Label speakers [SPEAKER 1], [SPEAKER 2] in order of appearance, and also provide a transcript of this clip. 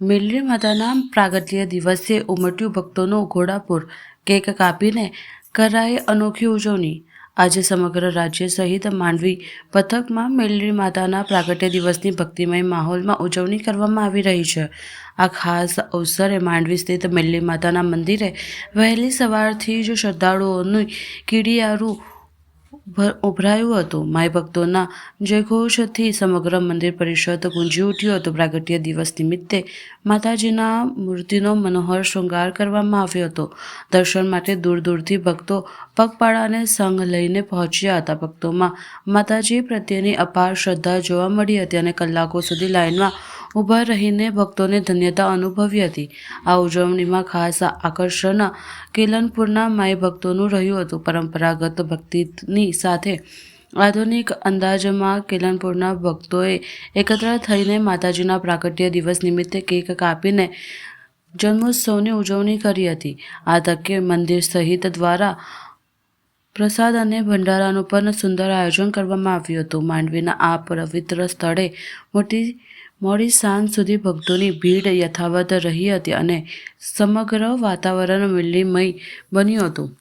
[SPEAKER 1] મેલડી માતાના પ્રાગટ્ય દિવસે ઉમટ્યું ભક્તોનો ઘોડાપુર. કેક કાપીને કરાઈ અનોખી ઉજવણી. આજે સમગ્ર રાજ્ય સહિત માંડવી પથકમાં મેલડી માતાના પ્રાગટ્ય દિવસની ભક્તિમય માહોલમાં ઉજવણી કરવામાં આવી રહી છે. આ ખાસ અવસરે માંડવી સ્થિત મેલડી માતાના મંદિરે વહેલી સવારથી જ શ્રદ્ધાળુઓની કીડિયારું ઉભરાયું હતું. માય ભક્તોના જયઘોષથી સમગ્ર મંદિર પરિષદ ગુંજી ઉઠ્યું હતું. પ્રાગટ્ય દિવસ નિમિત્તે માતાજીના મૂર્તિનો મનોહર શૃંગાર કરવામાં આવ્યો હતો. દર્શન માટે દૂર દૂરથી ભક્તો પગપાળાને સંઘ લઈને પહોંચ્યા હતા. ભક્તોમાં માતાજી પ્રત્યેની અપાર શ્રદ્ધા જોવા મળી હતી અને કલાકો સુધી લાઇનમાં ઊભા રહીને ભક્તોને ધન્યતા અનુભવી હતી. આ ઉજવણીમાં ખાસ આકર્ષણ કેલનપુરના માય ભક્તોનું રહ્યું હતું. પરંપરાગત ભક્તિની સાથે આધુનિક અંદાજમાં કેલનપુરના ભક્તોએ એકત્ર થઈને માતાજીના પ્રાગટ્ય દિવસ નિમિત્તે કેક કાપીને જન્મોત્સવની ઉજવણી કરી હતી. આ તકે મંદિર સહિત દ્વારા પ્રસાદ અને ભંડારાનું પણ સુંદર આયોજન કરવામાં આવ્યું હતું. માંડવીના આ પવિત્ર સ્થળે મોટી, મોડી સાંજ સુધી ભક્તોની ભીડ યથાવત રહી હતી અને સમગ્ર વાતાવરણ મિલ્લીમય બન્યું હતું.